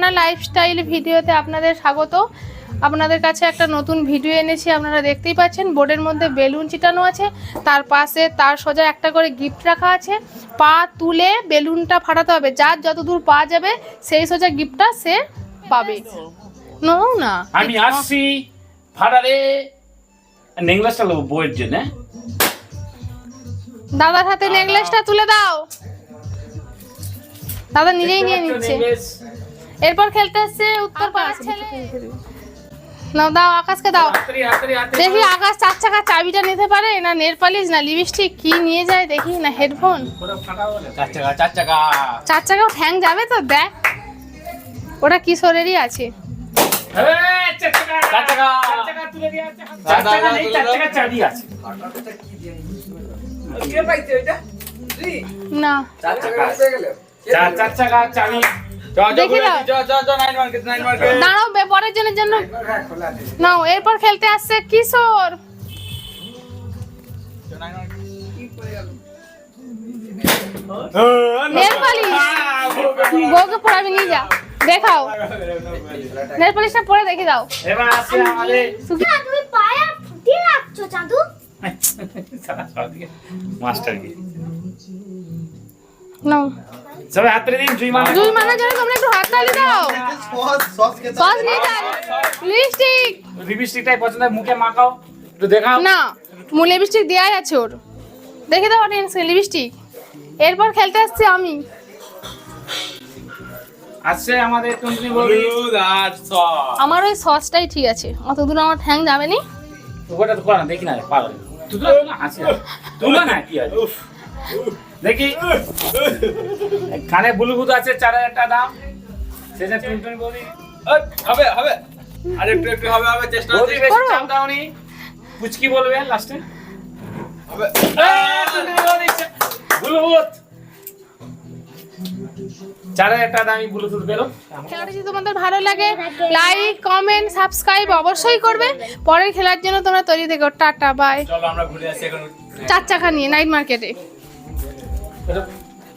Suparna lifestyle ভিডিওতে আপনাদের স্বাগত। আপনাদের কাছে একটা নতুন ভিডিও এনেছি আপনারা দেখতেই পাচ্ছেন বোর্ডের মধ্যে বেলুন চিটানো আছে তার পাশে তার সোজা একটা করে গিফট রাখা আছে। পা তুলে বেলুনটা ফাটাতে হবে যার যতদূর পা যাবে সেই সোজা গিফটটা সে পাবে। নো না। আমি আসছি নেংলাসটা লোক বইয়ের জন্য? দাদার হাতে নেকলেসটা তুলে দাও। দাদা নিজেই নিয়ে নিচ্ছে। এরপর খেলতে আসছে উত্তর পাড়ার ছেলে। নাও দাও আকাশকে দাও। দেখি আকাশ চার চাকা চাবিটা নিতে পারে না নেল পালিশ না লিপস্টিক কি নিয়ে যায় দেখি না হেডফোন। চার চাকা চার চাকাও ঠ্যাং যাবে তো? দেখ। ওটা কিশোরেরই আছে। না। চার চাকা চাবি। দাঁড়াও পরের জনের জন্য। নাও এরপর খেলতে আসছে কিশোর। Nail polish. বউকে পড়াবি নিয়ে যা। দেখাও। নেল পালিশটা পরে দেখে দাও তুমি পায়ে ফুটি রাখছো চাঁদু। মাস্টার কি নাও। সবাই হাত তুলে দিন দুই মানে দুই মানার জন্য তোমরা একটু হাত তালি দাও সস নিয়ে যাও। লিপস্টিক। লিপস্টিকটাই পছন্দ হয়, মুখে মাখাও একটু দেখাও। না মু লিপস্টিক দেওয়াই আছে ওর। দেখে দাও অডিয়েন্স লিপস্টিক। এরপর খেলতে আসছি আমি। আসছে আমাদের টুনটুনি বৌদি। আমার ওই সসটাই ঠিক আছে। অত দূর আমার ঠ্যাং যাবে নি। ওটা তো করা না দেখি না পাগল। না হাসি না না কি আছে? দেখি। কানে ব্লুটুথ আছে চার হাজার টাকা দাম সেটা টুনটুনি বৌদি। হবে হবে। আর একটু একটু হবে হবে চেষ্টা বৌদি বেশি করো। চাপ দাওনি। পুচকি বলবে লাস্টে। হবে। ব্লুটুথ। দামি ব্লুটুথ বেরো। খেলাটা যদি তোমাদের ভালো লাগে লাইক কমেন্ট সাবস্ক্রাইব অবশ্যই করবে। পরের খেলার জন্য তোমরা তৈরি থেকো। টাটা বাই চলো আমরা ঘুরে আসি এখন। চার চাকা নিয়ে নাইট মার্কেটে এটা